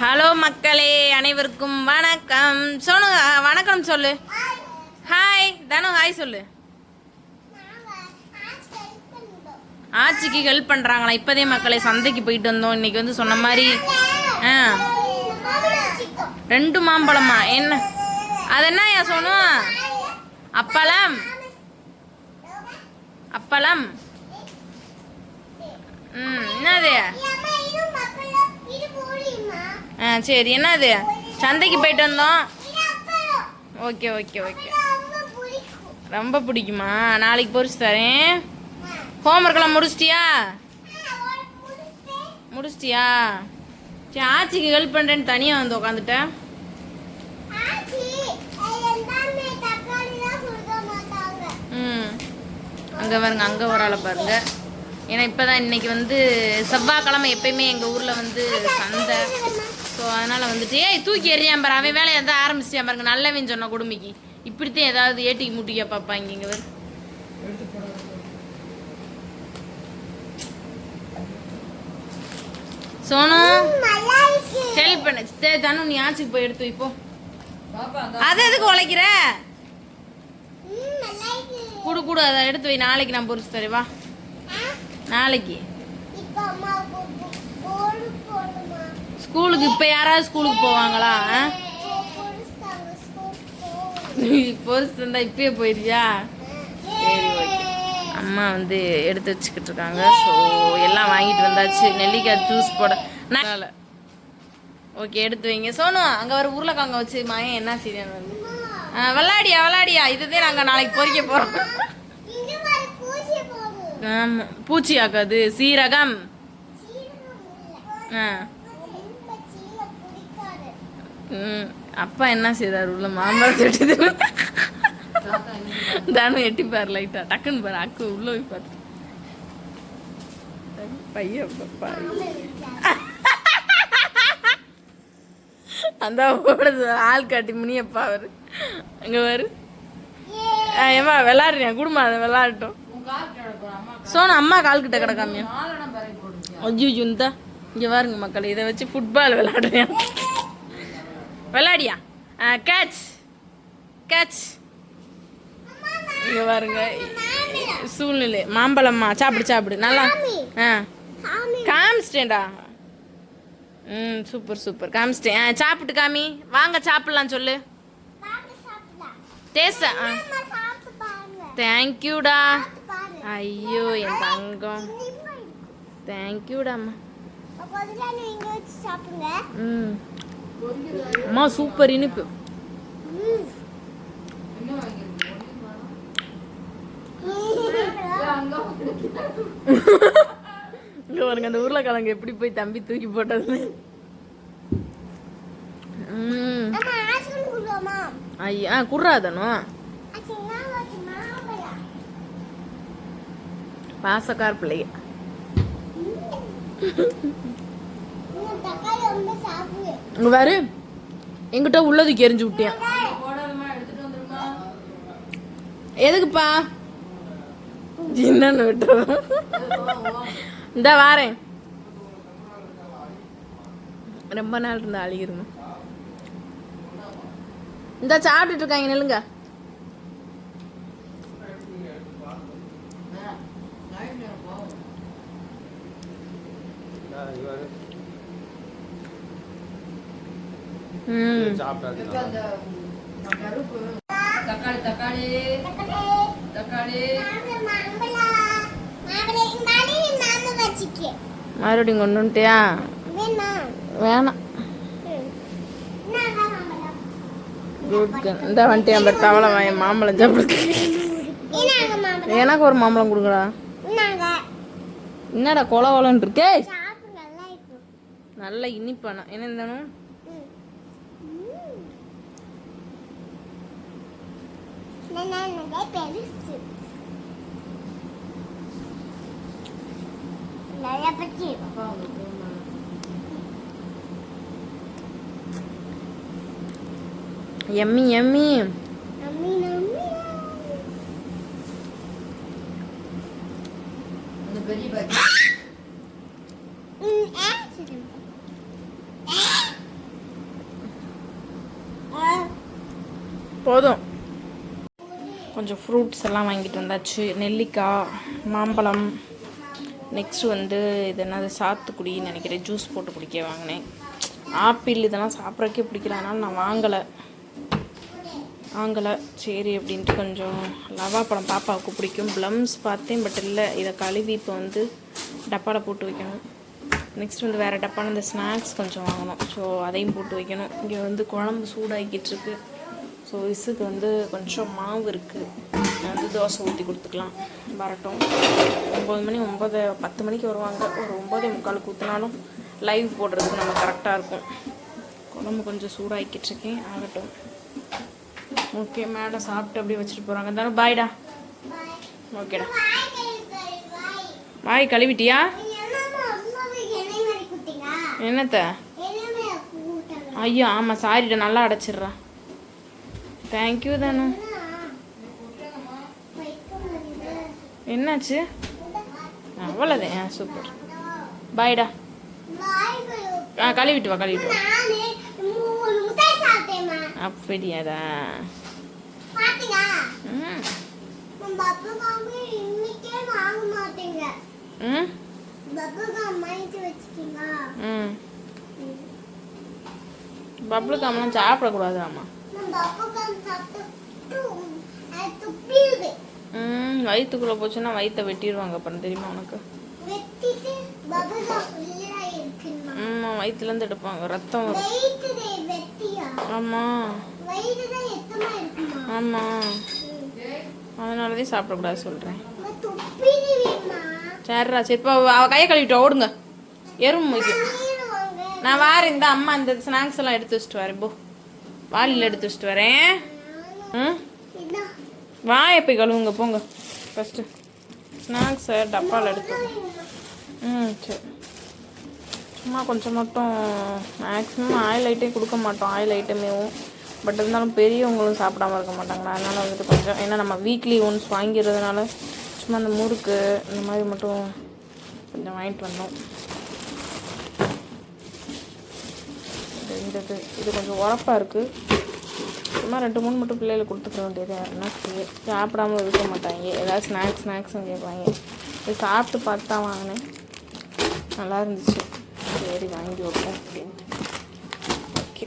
Hello மக்களே அனைவருக்கும் வணக்கம். சோனு வணக்கம் சொல்லு. ஹாய் தனு ஹாய் சொல்லு. ஆச்சிக்கு ஹெல்ப் பண்ணுறாங்களா இப்போதே மக்களே சந்தைக்கு போயிட்டு வந்தோம். இன்னைக்கு வந்து சொன்ன மாதிரி ஆ. ரெண்டு மாம்பழமா? என்ன? அது என்ன ஏன் சோனு? அப்பளம். அப்பளம். ம் என்னது? ஆ சரி. என்னது? சந்தைக்கு போயிட்டு வந்தோம். Okay okay okay. ரொம்ப பிடிக்குமா? நாளைக்கு பொறிச்சு தரேன். ஹோம்ஒர்க்கெல்லாம் முடிச்சிட்டியா? முடிச்சிட்டியா? சரி ஆச்சிக்கு ஹெல்ப் பண்ணுறேன்னு தனியாக வந்து உட்காந்துட்டேன் ம். அங்கே பாருங்க அங்கே ஒரு ஆளை பாருங்க. ஏன்னா இப்போ தான் இன்னைக்கு வந்து செவ்வாய்க்கிழமை எப்பயுமே எங்கள் ஊரில் வந்து சந்தை. ஸோ அதனால் வந்துட்டு ஏய் தூக்கி எறியான் பாரு அவன் வேலையை தான் ஆரம்பிச்சிட்டான் பாருங்க நல்லவன் சொன்ன குடும்பிக்கு இப்படித்தான் ஏதாவது ஏட்டிக்கு முட்டிக்க பார்ப்பாங்க இங்கே வேறு சோனு ஹெல்ப் பண்ண. சே தனு நீ ஆச்சுக்கு போய் எடுத்து இப்போ அது எதுக்கு உழைக்கிற? குடு குடு அதை எடுத்து வை. நாளைக்கு நான் பொரிச்சு தரேன் வா. நாளைக்கு. ஸ்கூலுக்கு இப்போ யாராவது ஸ்கூலுக்கு போவாங்களா பொறுத்து இருந்தால் இப்பயே போயிருக்கியா சரி ஓகே. அம்மா வந்து எடுத்து வச்சுக்கிட்டு இருக்காங்க. ஸோ எல்லாம் வாங்கிட்டு வந்தாச்சு. நெல்லிக்காய் ஜூஸ் போட நல்ல ஓகே எடுத்து வைங்க. சோனு அங்கே வர உருளைக்காங்க வச்சு மாயன் என்ன செய்யணும்? வந்து விளாடியா விளாடியா இதுதான் நாங்கள் நாளைக்கு பொறிக்க போகிறோம் ஆமாம் பூச்சி ஆக்காது சீரகம். ஆ. அப்பா என்ன செய்தார் உள்ள மாம்பழத்தை எட்டுது தானும் எட்டி பாரு லைட்டா டக்குன்னு பாரு அக்கு உள்ள போய் பார்த்து பையன் அந்த ஓடுது ஆள் காட்டி முனியப்பா அவரு. அங்க பாரு. ஆ, ஏம்மா விளாடுறியா? குடும்பம் அதை விளாடட்டும். சோனு அம்மா கால் கிட்ட கிடக்காமியா? ஐயோ இந்தா. இங்க பாருங்க மக்கள் இதை வச்சு ஃபுட்பால் விளையாடுறேன் விளையாடியா? கேட்ச் கேட்ச் இங்க பாருங்க. சூழ்நிலை. மாம்பழம்மா சாப்பிடு சாப்பிடு. நல்லா ஆ. காமிச்சிட்டேன்டா. ம் சூப்பர் சூப்பர் காமிச்சிட்டேன். ஆ சாப்பிட்டு காமி. வாங்க சாப்பிடலாம் சொல்லு. டேஸ்டா ஆ? தேங்க்யூடா ஐயோ என் தங்கம். தேங்க்யூடாம்மா ம். அம்மா சூப்பர் இனிப்பு. இங்க பாருங்க அந்த உருளைக்கிழங்கு எப்படி போய் தம்பி தூக்கி போட்டது ஐயா குர்றாதனோ பாசக்கார் பிள்ளைங்க. இங்க பாரு. எங்கிட்ட உள்ளதுக்கு எரிஞ்சு விட்டியான். எதுக்குப்பா? என்னன்னு விட்டுறோம் இந்த வாரேன். ரொம்ப நாள் இருந்தா அழுகிருங்க இந்த சாப்பிட்டுட்டு இருக்காங்க நெல்லுங்க. ம் தக்காளி தக்காளி தக்காளி மறுபடியும் கொண்டு வந்துட்டியா வேணாம் குட் இந்த வந்துட்டியா பட் தவளை வாயன் மாம்பழம் சாப்பிடு எனக்கு ஒரு மாம்பழம் கொடுங்கடா என்னடா கொல கொலன்னு இருக்கே நல்ல இனிப்பானா என்ன இருந்தாலும் não é pelíssimo. não pra ti. Yummy, yummy. Yummy, yummy. The belly button. Mm, accident. Pardon. கொஞ்சம் ஃப்ரூட்ஸ் எல்லாம் வாங்கிட்டு வந்தாச்சு. நெல்லிக்காய் மாம்பழம். நெக்ஸ்ட்டு வந்து இது என்னது? சாத்துக்குடின்னு நினைக்கிறேன். ஜூஸ் போட்டு குடிக்க வாங்கினேன். ஆப்பிள் இதெல்லாம் சாப்பிட்றக்கே பிடிக்கல. நான் வாங்கலை. வாங்கலை. சரி அப்படின்ட்டு கொஞ்சம் லவா பழம் பாப்பாவுக்கு பிடிக்கும். ப்ளம்ஸ் பார்த்தேன் பட் இல்லை. இதை கழுவி இப்போ வந்து டப்பாவில் போட்டு வைக்கணும். நெக்ஸ்ட் வந்து வேறு டப்பான இந்த ஸ்நாக்ஸ் கொஞ்சம் வாங்கணும். ஸோ அதையும் போட்டு வைக்கணும். இங்கே வந்து குழம்பு சூடாகிக்கிட்டு இருக்கு. ஸோ இசுக்கு வந்து கொஞ்சம் மாவு இருக்குது வந்து தோசை ஊற்றி கொடுத்துக்கலாம். வரட்டும். ஒம்பது மணி ஒம்பது பத்து மணிக்கு வருவாங்க. ஒரு ஒம்பதே முக்காலுக்கு ஊற்றினாலும் லைவ் போடுறதுக்கு நம்ம கரெக்டாக இருக்கும். குழம்பு கொஞ்சம் சூடாகிக்கிட்டு இருக்கேன். ஆகட்டும். ஓகே மேடம் சாப்பிட்டு அப்படியே வச்சுட்டு போகிறாங்க தானே பாய்டா ஓகேடா வாய் கழுவிட்டியா? என்னத்த? ஐயோ ஆமாம் சாரிடா நல்லா அடைச்சிட்றா. தேங்க்யூ தானு என்னாச்சு? அவ்வளோதான் சூப்பர் பாய்டா ஆ கழுவிட்டு வா கழுவிட்டு வா. அப்படியாடா. ம். பப்ளு காமெல்லாம் சாப்பிடக்கூடாது ஆமா ம் வயிற்றுக்குள்ளே போச்சுன்னா வயிற்ற வெட்டிடுவாங்க அப்புறம் தெரியுமா உனக்கு? ஆமாம் வயிற்றுலேருந்து எடுப்பாங்க ரத்தம் ஆமாம் ஆமாம் அதனால தான் சாப்பிடக்கூடாது சொல்கிறேன் சரிடா சரி இப்போ அவள் கையை கழுவிட்டு ஓடுங்க. எறும்பு நான் வாரேன் இந்த அம்மா இந்த ஸ்நாக்ஸ் எல்லாம் எடுத்து வச்சுட்டு வரேன் போ. வாளியில் எடுத்து வச்சுட்டு வரேன். வாயை போய் கழுவுங்க போங்க. ஃபஸ்ட்டு ஸ்நாக்ஸை டப்பாவில் எடுத்து ம் சரி. சும்மா கொஞ்சம் மட்டும் மேக்ஸிமம் ஆயில் ஐட்டே கொடுக்க மாட்டோம் ஆயில் ஐட்டமேவும் பட் இருந்தாலும் பெரியவங்களும் சாப்பிடாம இருக்க மாட்டாங்களா? அதனால் வந்துட்டு கொஞ்சம் ஏன்னா நம்ம வீக்லி ஒன்ஸ் வாங்கிறதுனால சும்மா அந்த முறுக்கு இந்த மாதிரி மட்டும் கொஞ்சம் வாங்கிட்டு வந்தோம் இது- இந்த இது இது கொஞ்சம் உரப்பாக இருக்குது சும்மா ரெண்டு மூணு மட்டும் பிள்ளைகளுக்கு கொடுத்துக்க வேண்டியது யாருன்னா சரி சாப்பிடாம இருக்க மாட்டாங்க. ஏதாவது ஸ்நாக்ஸ் ஸ்நாக்ஸும் கேட்பாங்க. இது சாப்பிட்டு பார்த்து தான் வாங்கினேன். நல்லா இருந்துச்சு. சரி வாங்கி வைப்போம் அப்படின்ட்டு. ஓகே